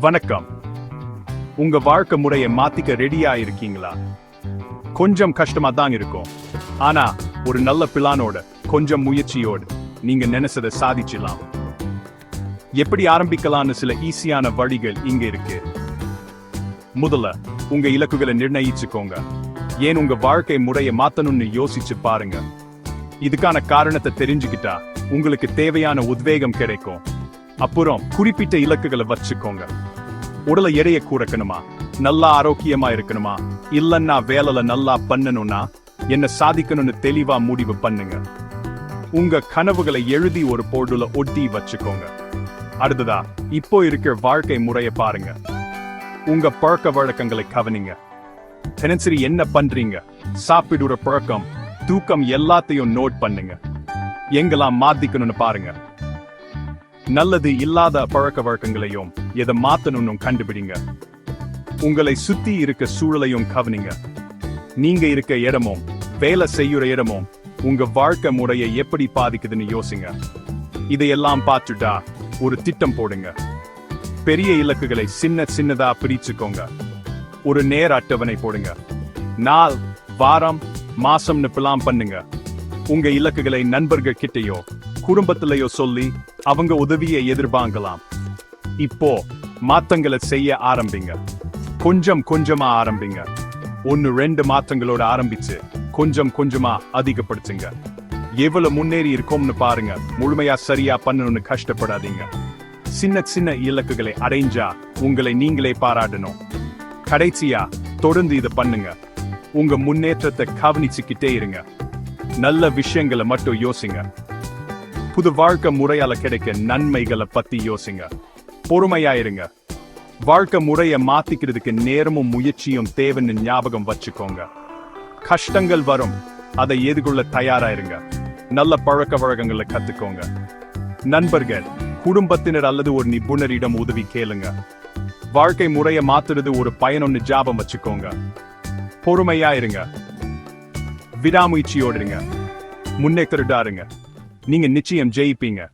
வணக்கம். உங்க வாழ்க்கை முறையை மாத்திக்க ரெடியா இருக்கீங்களா? கொஞ்சம் கஷ்டமா தான் இருக்கும். ஆனா ஒரு நல்ல பிளானோட கொஞ்சம் முயற்சியோடு நீங்க நினைச்சதை சாதிச்சிடலாம். எப்படி ஆரம்பிக்கலாம்னு சில ஈஸியான வழிகள் இங்க இருக்கு. முதல்ல உங்க இலக்குகளை நிர்ணயிச்சுக்கோங்க. ஏன் உங்க வாழ்க்கை முறையை மாத்தணும்னு யோசிச்சு பாருங்க. இதுக்கான காரணத்தை தெரிஞ்சுக்கிட்டா உங்களுக்கு தேவையான உத்வேகம் கிடைக்கும். அப்புறம் குறிப்பிட்ட இலக்குகளை வச்சுக்கோங்க. உடலை எடையை கூறக்கணுமா? நல்லா ஆரோக்கியமா இருக்கணுமா? இல்லன்னா வேலைல நல்லா பண்ணணும்னா என்ன சாதிக்கணும்னு தெளிவா முடிவு பண்ணுங்க. உங்க கனவுகளை எழுதி ஒரு போர்டுல ஒட்டி வச்சுக்கோங்க. அடுத்ததா இப்போ இருக்கிற வாழ்க்கை முறையை பாருங்க. உங்க பழக்க வழக்கங்களை கவனிங்க. தினசரி என்ன பண்றீங்க? சாப்பிடுற பழக்கம் தூக்கம் எல்லாத்தையும் நோட் பண்ணுங்க. எங்கெல்லாம் மாத்திக்கணும்னு பாருங்க. நல்லது இல்லாத பழக்க வழக்கங்களையும் எதை மாத்தணும்னு கண்டுபிடிங்க. உங்களை சுத்தி இருக்க சூழலையும் கவனிங்க. நீங்க இருக்க இடமும் வேலை செய்யுற இடமும் உங்க வாழ்க்கை முறையை எப்படி பாதிக்குதுன்னு யோசிங்க. இதையெல்லாம் பார்த்துட்டா ஒரு திட்டம் போடுங்க. பெரிய இலக்குகளை சின்ன சின்னதா பிரிச்சுக்கோங்க. ஒரு நேர அட்டவணை போடுங்க. நாள் வாரம் மாசம்னு பிளான் பண்ணுங்க. உங்க இலக்குகளை நண்பர்கள் கிட்டயோ குடும்பத்திலேயோ சொல்லி அவங்க உதவியை எதிர்பார்க்கலாம். இப்போ மாத்தங்களை செய்ய ஆரம்பிங்க. கொஞ்சம் கொஞ்சமா ஆரம்பிங்க. ஒன்னு ரெண்டு மாற்றங்களோட ஆரம்பிச்சு கொஞ்சம் கொஞ்சமா அதிகப்படுத்துங்க. எவ்வளவு முன்னேறி இருக்கோம்னு பாருங்க. முழுமையா சரியா பண்ணணும்னு கஷ்டப்படாதீங்க. சின்ன சின்ன இலக்குகளை அடைஞ்சா உங்களை நீங்களே பாராட்டணும். கடைசியா தொடர்ந்து இதை பண்ணுங்க. உங்க முன்னேற்றத்தை கவனிச்சுக்கிட்டே இருங்க. நல்ல விஷயங்களை மட்டும் யோசிங்க. புது வாழ்க்கை முறையால கிடைக்க நன்மைகளை பத்தி யோசிங்க. பொறுமையா இருங்க வாழ்க்கை முறையை மாத்திக்கிறதுக்கு நேரமும் முயற்சியும் தேவைன்னு ஞாபகம் வச்சுக்கோங்க. கஷ்டங்கள் வரும். அதை எதிர்கொள்ள தயாராயிருங்க. நல்ல பழக்க வழக்கங்களை கத்துக்கோங்க. நண்பர்கள் குடும்பத்தினர் அல்லது ஒரு நிபுணரிடம் உதவி கேளுங்க. வாழ்க்கை முறையை மாத்துறது ஒரு பயனொன்னு ஜாபம் வச்சுக்கோங்க. பொறுமையா இருங்க. விடாமுயற்சியோடுங்க இருங்க. நீங்க நிச்சயம் ஜெயிப்பீங்க.